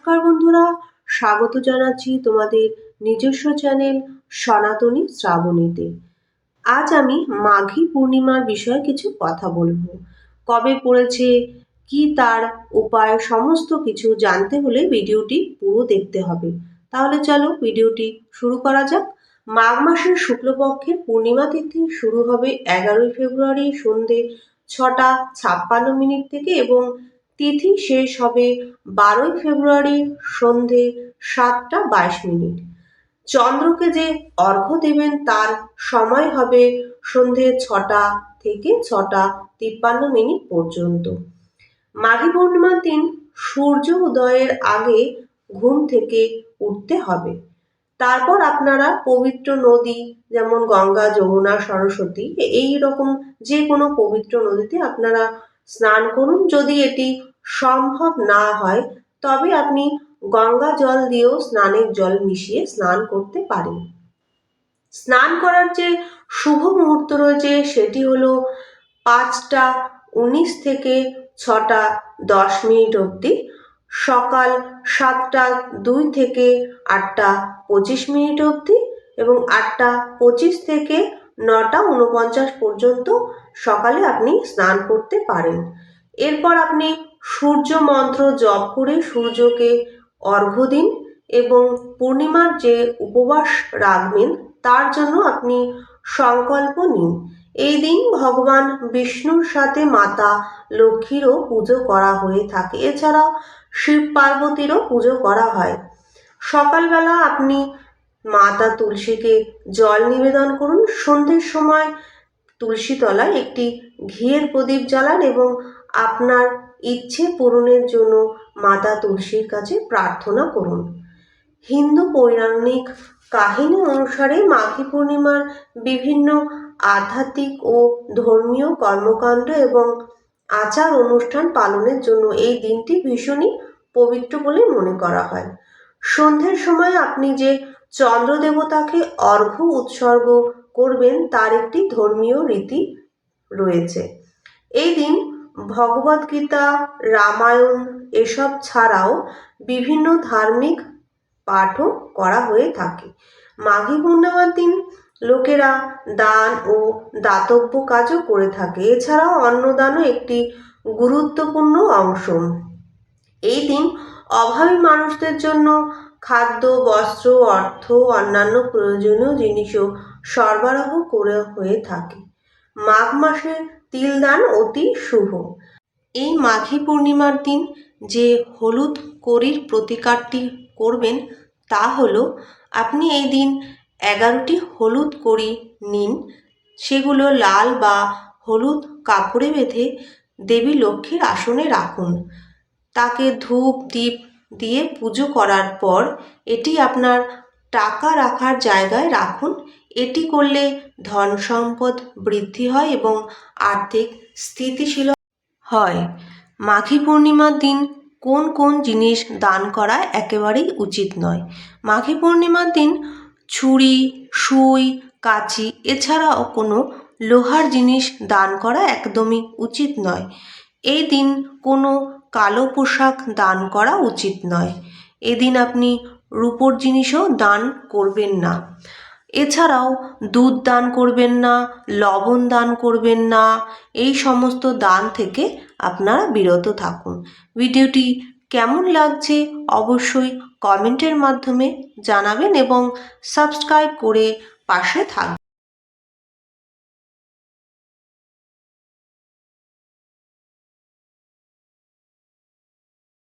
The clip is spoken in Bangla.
নমস্কার বন্ধুরা, স্বাগত জানাচ্ছি তোমাদের নিজস্ব চ্যানেল সনাতনী শ্রাবণীতে। আজ আমি মাঘী পূর্ণিমার বিষয়ে কিছু কথা বলব। কবে পড়েছে, কি তার উপায়, সমস্ত কিছু জানতে হলে ভিডিওটি পুরো দেখতে হবে। তাহলে চলো ভিডিওটি শুরু করা যাক। মাঘ মাসের শুক্লপক্ষের পূর্ণিমা তিথি শুরু হবে এগারোই ফেব্রুয়ারি সন্ধে ছটা ছাপ্পান্ন মিনিট থেকে এবং তিথি শেষ হবে বারোই ফেব্রুয়ারি সন্ধে সাতটা বাইশ মিনিট। চন্দ্রকে যে অর্ঘ্য দেবেন তার সময় হবে সন্ধে ছটা থেকে ছটা তিপ্পান্ন মিনিট পর্যন্ত। মাঘী পূর্ণিমার দিন সূর্য উদয়ের আগে ঘুম থেকে উঠতে হবে। তারপর আপনারা পবিত্র নদী যেমন গঙ্গা, যমুনা, সরস্বতী, এই রকম যে কোনো পবিত্র নদীতে আপনারা স্নান করুন। যদি এটি সম্ভব না হয়, তবে আপনি গঙ্গা জল দিয়েও স্নানের জল মিশিয়ে স্নান করতে পারেন। স্নান করার যে শুভ মুহূর্ত রয়েছে, সেটি হলো পাঁচটা উনিশ থেকে ছটা দশ মিনিট অবধি। সকাল সাতটা দুই থেকে আটটা পঁচিশ মিনিট অবধি এবং আটটা পঁচিশ থেকে নটা উনপঞ্চাশ পর্যন্ত সকালে আপনি স্নান করতে পারেন। এরপর আপনি সূর্য মন্ত্র জপ করে সূর্যকে অর্ঘ্য দিন এবং পূর্ণিমার যে উপবাস রাখবেন, তার জন্য আপনি সংকল্প নিন। এই দিন ভগবান বিষ্ণুর সাথে মাতা লক্ষ্মীরও পুজো করা হয়ে থাকে। এছাড়া শিব পার্বতীরও পুজো করা হয়। সকালবেলা আপনি মাতা তুলসীকে জল নিবেদন করুন। সন্ধ্যের সময় তুলসী তলায় একটি ঘিয়ের প্রদীপ জ্বালান এবং আপনার ইচ্ছে পূরণের জন্য মাতা তুলসীর কাছে প্রার্থনা করুন। হিন্দু পৌরাণিক কাহিনী অনুসারে মাঘী পূর্ণিমার বিভিন্ন আধ্যাত্মিক ও ধর্মীয় কর্মকাণ্ড এবং আচার অনুষ্ঠান পালনের জন্য এই দিনটি ভীষণই পবিত্র বলে মনে করা হয়। সন্ধ্যের সময় আপনি যে চন্দ্র দেবতাকে অর্ঘ্য উৎসর্গ করবেন, তার একটি ধর্মীয় রীতি রয়েছে। এই দিন ভগবদ্গীতা রামায়ণ এসব ছাড়াও বিভিন্ন ধার্মিক পাঠও করা হয়ে থাকে। মাঘী পূর্ণিমার দিন লোকেরা দান ও দাতব্য কাজও করে থাকে। এছাড়াও অন্নদানও একটি গুরুত্বপূর্ণ অংশ। এই দিন অভাবী মানুষদের জন্য খাদ্য, বস্ত্র, অর্থ, অন্যান্য প্রয়োজনীয় জিনিসও সরবরাহ করে হয়ে থাকে। মাঘ মাসে তিল দান অতি শুভ। এই মাঘী পূর্ণিমার দিন যে হলুদ করির প্রতিকারটি করবেন, তা হলো আপনি এই দিন এগারোটি হলুদ করি নিন, সেগুলো লাল বা হলুদ কাপড়ে বেঁধে দেবী লক্ষ্মীর আসনে রাখুন। তাকে ধূপ দ্বীপ দিয়ে পুজো করার পর এটি আপনার টাকা রাখার জায়গায় রাখুন এটি করলে ধন সম্পদ বৃদ্ধি হয় এবং আর্থিক স্থিতিশীল হয়। মাঘী পূর্ণিমার দিন কোন কোন জিনিস দান করা একেবারেই উচিত নয়। মাঘী পূর্ণিমার দিন ছুরি, সুই, কাঁচি এছাড়াও কোনো লোহার জিনিস দান করা একদমই উচিত নয়। এই দিন কোনো কালো পোশাক দান করা উচিত নয়। এদিন আপনি রূপোর জিনিসও দান করবেন না। এছাড়াও দুধ দান করবেন না, লবণ দান করবেন না, এই সমস্ত দান থেকে আপনারা বিরত থাকুন। ভিডিওটি কেমন লাগছে অবশ্যই কমেন্টের মাধ্যমে জানাবেন এবং সাবস্ক্রাইব করে পাশে থাকবেন